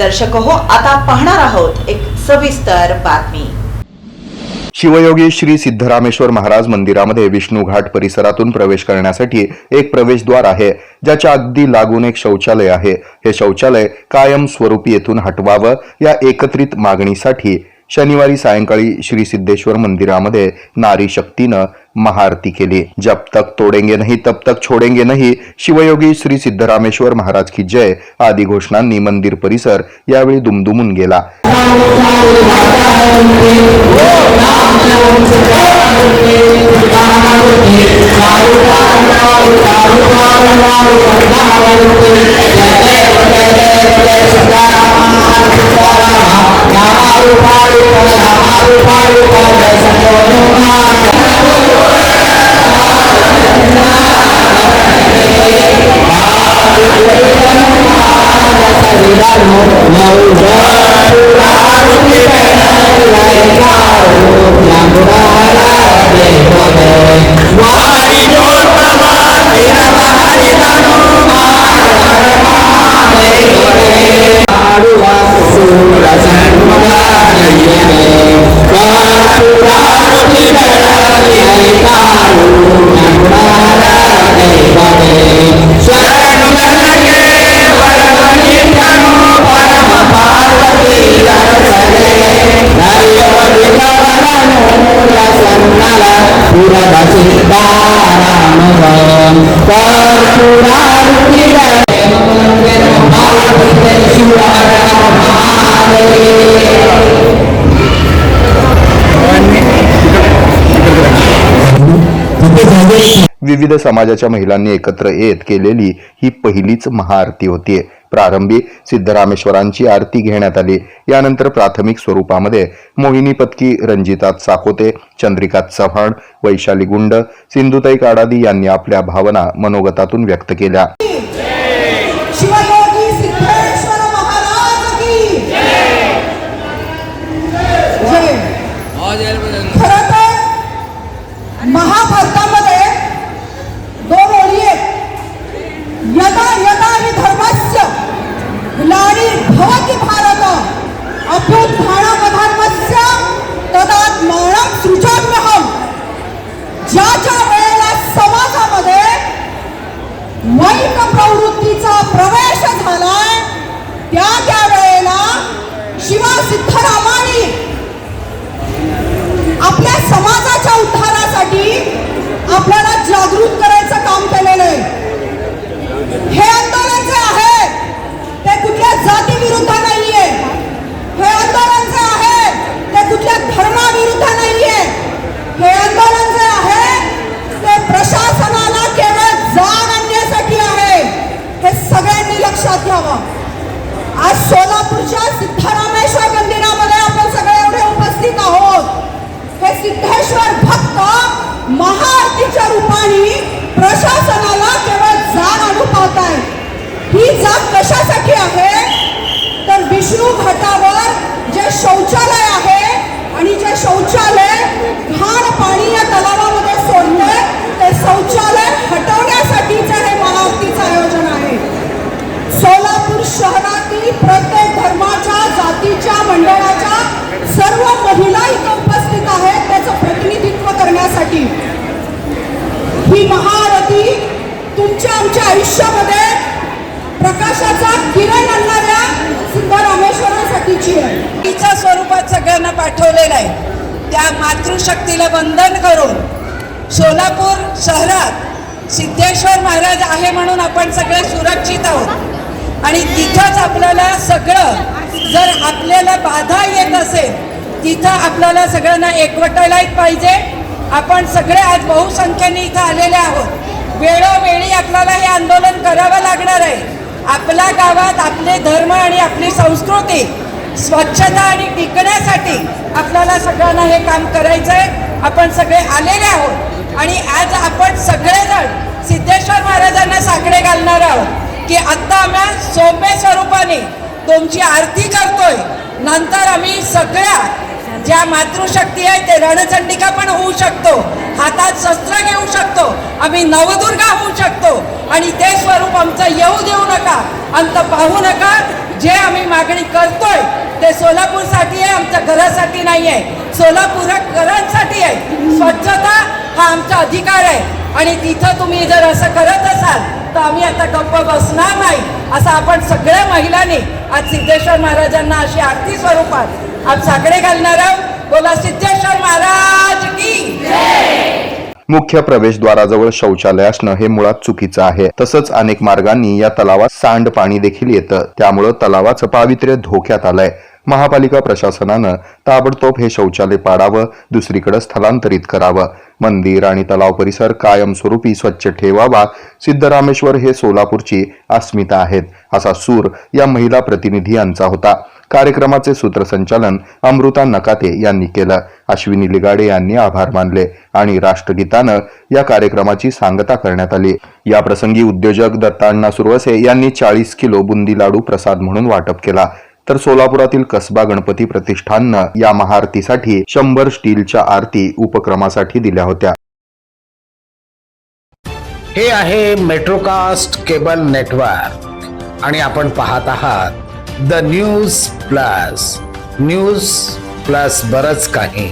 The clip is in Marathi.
दर्शक हो आता पाहणार आहोत एक सविस्तर बातमी. शिवयोगी श्री सिद्धरामेश्वर महाराज मंदिरामध्ये विष्णू घाट परिसरातून प्रवेश करण्यासाठी एक प्रवेशद्वार आहे ज्याच्या अगदी लागून एक शौचालय आहे. हे शौचालय कायम स्वरूपी येथून हटवावं या एकत्रित मागणीसाठी शनिवारी सायंकाळी श्री सिद्धेश्वर मंदिरामध्ये नारी शक्तीनं महाआरती केली. जब तक तोडेंगे नाही तब तक छोडेंगे नाही. शिवयोगी श्री सिद्धरामेश्वर महाराज की जय आदी घोषणांनी मंदिर परिसर यावेळी दुमदुमून गेला. Obrigado. विविध समाजाच्या महिलांनी एकत्र येत केलेली ही पहिलीच महाआरती होतीये. प्रारंभी सिद्धरामेश्वरांची आरती घेण्यात आली. यानंतर प्राथमिक स्वरूपामध्ये मोहिनी पत्की रंजिता चाकोते चंद्रिका चव्हाण वैशाली गुंड सिंधुताई काडादी यांनी आपल्या भावना मनोगतातून व्यक्त केल्या. महाभारतामध्ये दोन ओळी आहेत. ग्लानिर्भवति भारत. अभ्युत्थानमधर्मस्य तदात्मानं सृजाम्यहम् ज्या ज्या वेळेला समाजामध्ये वाईट प्रवृत्तीचा प्रवेश झालाय त्या त्या वेळेला शिवा सिद्धरामानी आपल्या समाजाच्या उद्धारासाठी आपल्याला जागृत करायचं काम केलेलं आहे. हे आता जे आहे ते कुठल्या जातीविरुद्ध नाहीये हे आंदोलन जे आहे ते कुठल्या धर्माविरुद्ध नाहीये हे आंदोलन जे आहे ते प्रशासनाला केवळ जाग आणण्यासाठी आहे हे सगळ्यांनी लक्षात घ्यावं आज सिद्धरामेश्वर मंदिरामध्ये आपण सगळे एवढे उपस्थित आहोत. हे सिद्धेश्वर भक्त महाआरतीच्या रूपाने प्रशासनाला केवळ जाण आणू पाहत आहे ही जात कशासाठी आहे? तर विष्णू घाटावर जे शौचालय आहे आणि जे शौचालय घाण पाणी या तलावामध्ये सोडले ते शौचालय हटवण्यासाठीचे हे महाआरतीचं आयोजन आहे सोलापूर शहरातील प्रत्येक धर्माच्या जातीच्या मंडळाच्या सर्व महिला इथं उपस्थित आहेत त्याचं प्रतिनिधित्व करण्यासाठी ही महाआरती तुमच्या आमच्या आयुष्यामध्ये प्रकाशाचा किरण आणणाऱ्या सिद्धरामेश्वरासाठीची आहे. तिच्या स्वरूपात सगळ्यांना पाठवलेलं आहे. त्या मातृशक्तीला वंदन करून सोलापूर शहरात सिद्धेश्वर महाराज आहे म्हणून आपण सगळे सुरक्षित आहोत. आणि तिथंच आपल्याला सगळं जर आपल्याला बाधा येत असेल तिथं आपल्याला सगळ्यांना एकवटायलाच पाहिजे. आपण सगळे आज बहुसंख्येने इथं आलेले आहोत. आपल्याला हे आंदोलन करावं लागणार आहे. आपल्या गावात आपले धर्म आणि आपली संस्कृती स्वच्छता आणि टिकण्यासाठी आपल्याला सगळ्यांना हे काम करायचं आहे आपण सगळे आलेले आहोत आणि आज आपण सगळेजण सिद्धेश्वर महाराजांना साकडे घालणार आहोत की आत्ता आम्ही सोपे स्वरूपाने तुमची आरती करतोय. नंतर आम्ही सगळ्या ज्या मातृशक्ती आहे ते रणचंडिका पण होऊ शकतो. हातात शस्त्र घेऊ शकतो. आम्ही नवदुर्गा होऊ शकतो. आणि ते स्वरूप आमचं येऊ देऊ नका. अंत पाहू नका. जे आम्ही मागणी करतोय ते सोलापूरसाठी आहे आमच्या घरासाठी नाही आहे. सोलापूर घरांसाठी आहे. स्वच्छता हा आमचा अधिकार आहे. आणि तिथं तुम्ही जर असं करत असाल तर आम्ही आता गप्प बसणार नाही. असं आपण सगळ्या महिलांनी आज सिद्धेश्वर महाराजांना अशी आरती स्वरूपात आज साकडे घालणार आहोत. बोला सिद्धेश्वर महाराज की मुख्य प्रवेशद्वाराजवळ शौचालय असणं हे मुळात चुकीचं आहे. तसंच अनेक मार्गांनी या तलावात सांडपाणी देखील येतं. त्यामुळं तलावाचं पावित्र्य धोक्यात आलंय. महापालिका प्रशासनानं ताबडतोब हे शौचालय पाडावं दुसरीकडे स्थलांतरित करावं. मंदिर आणि तलाव परिसर कायमस्वरूपी स्वच्छ ठेवावा सिद्धरामेश्वर हे सोलापूरची अस्मिता आहेत असा सूर या महिला प्रतिनिधी यांचा होता. कार्यक्रमाचे सूत्रसंचालन अमृता नकाते यांनी केलं. अश्विनी लिगाडे यांनी आभार मानले आणि राष्ट्रगीतानं या कार्यक्रमाची सांगता करण्यात आली. या प्रसंगी उद्योजक दत्ताण्णा सुरवसे यांनी चाळीस किलो बुंदी लाडू प्रसाद म्हणून वाटप केला. तर सोलापुरातील कसबा गणपती प्रतिष्ठाननं या महाआरतीसाठी शंभर स्टीलच्या आरती उपक्रमासाठी दिल्या होत्या. हे आहे मेट्रोकास्ट केबल नेटवर्क आणि आपण पाहत आहात the news plus. News plus बरच काही.